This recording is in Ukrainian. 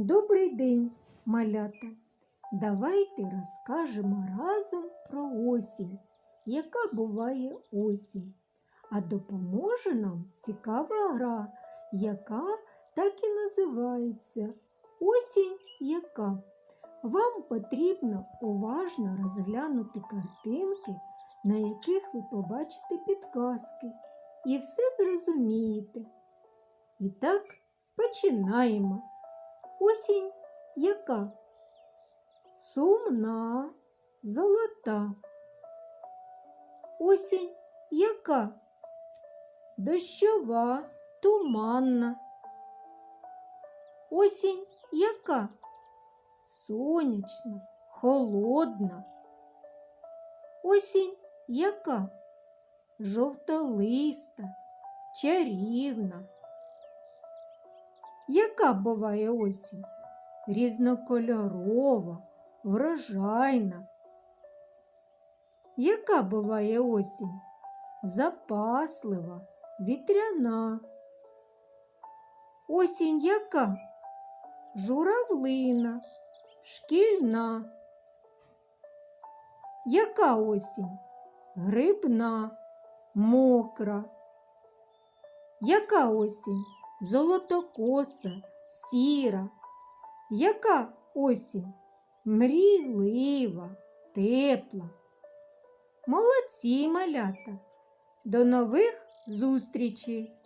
Добрий день, малята! Давайте розкажемо разом про осінь, яка буває осінь. А допоможе нам цікава гра, яка так і називається Осінь яка. Вам потрібно уважно розглянути картинки, на яких ви побачите підказки, і все зрозумієте. І так, починаємо. Осінь яка? Сумна, золота. Осінь яка? Дощова, туманна. Осінь яка? Сонячна, холодна. Осінь яка? Жовтолиста, чарівна. Яка буває осінь? Різнокольорова, врожайна. Яка буває осінь? Запаслива, вітряна. Осінь яка? Журавлина, шкільна. Яка осінь? Грибна, мокра. Яка осінь? Золотокоса, сіра. Яка осінь? Мрійлива, тепла. Молодці малята. До нових зустрічей!